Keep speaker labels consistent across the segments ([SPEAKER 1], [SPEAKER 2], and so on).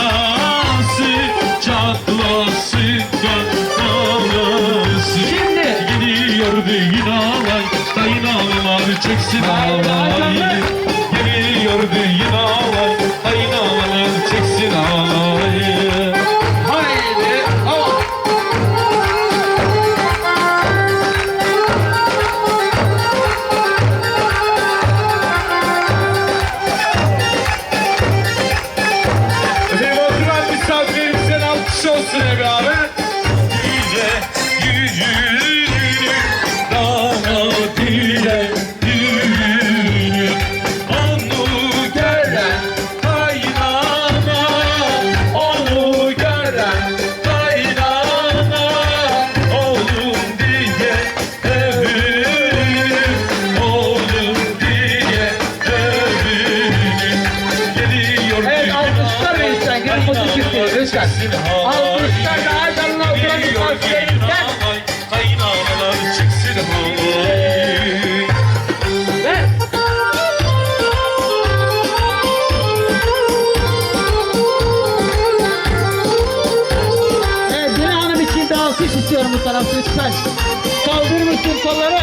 [SPEAKER 1] anası Çatlasın kanalası
[SPEAKER 2] Şimdi.
[SPEAKER 1] Geliyor düğün alay Dayın ağlar çeksin alay Geliyor düğün alay,
[SPEAKER 2] lütfen. Gelin foto çekti lütfen. Alkışlar da her zaman oturan misafirlerimizden.
[SPEAKER 1] Kaynalar çıksın halay
[SPEAKER 2] Ver. Evet, Dila Hanım için de alkış istiyorum bu tarafta lütfen. Kaldırır mısın kolları?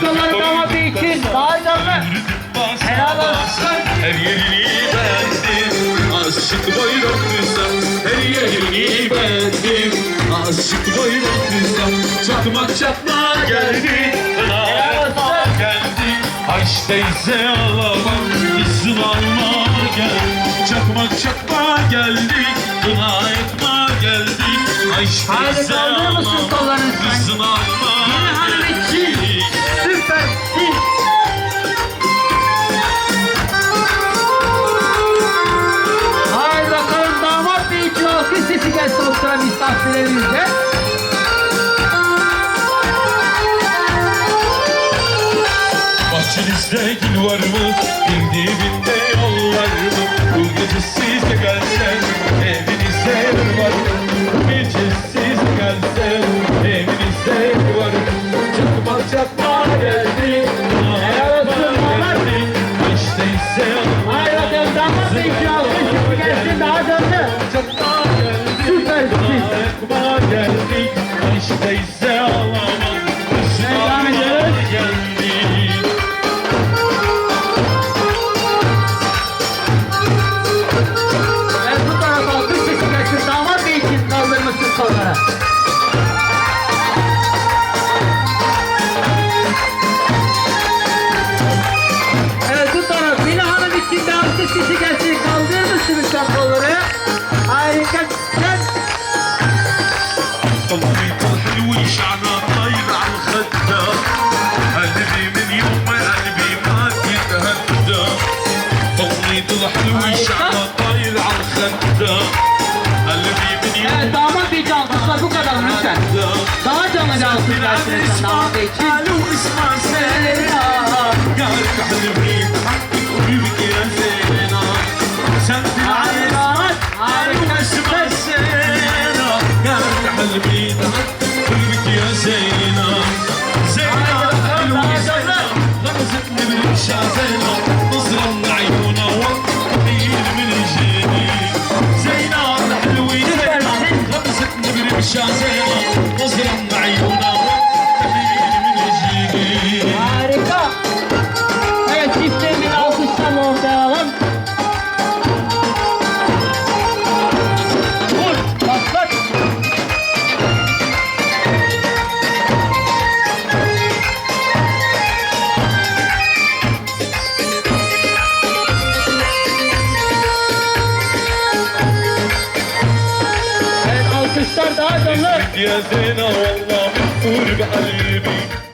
[SPEAKER 2] Kolları damat bey için? Daha canlı. Helal olsun.
[SPEAKER 1] Her yerini bendim Aşık bayraklıysam Her yerini bendim Aşık bayraklıysam Çakmak çakma geldi. Kınayatma geldi. Ayş teyze alamam İzin alma gel. Çakmak çakma geldi. Kınayatma geldi. Ayş
[SPEAKER 2] Haydi
[SPEAKER 1] teyze
[SPEAKER 2] lütfen?
[SPEAKER 1] İzin alma Bahçenizde gül var mı? Bir dibinde yol var mı? Bu gece siz de gelsen Evinizde yer var mı? Gece siz de gelsen Evinizde yer var mı? Çakma çakma geldi
[SPEAKER 2] olsun,
[SPEAKER 1] geldi İşte ise
[SPEAKER 2] sesi gelsin daha canlı.
[SPEAKER 1] Çakma geldi
[SPEAKER 2] Süpersin.
[SPEAKER 1] Çakma geldi İşte ise
[SPEAKER 2] Evet damat alkışlar bu kadar lütfen. Daha canlı gelsin lütfen damat için.
[SPEAKER 1] غمزتني بالمشا زينة نظرة من عيونها وطير من جيني زينة حلوة زينة غمزتني بالمشا زينة نظرة
[SPEAKER 2] بعد لك
[SPEAKER 1] يا زينة والله قول بقلبي.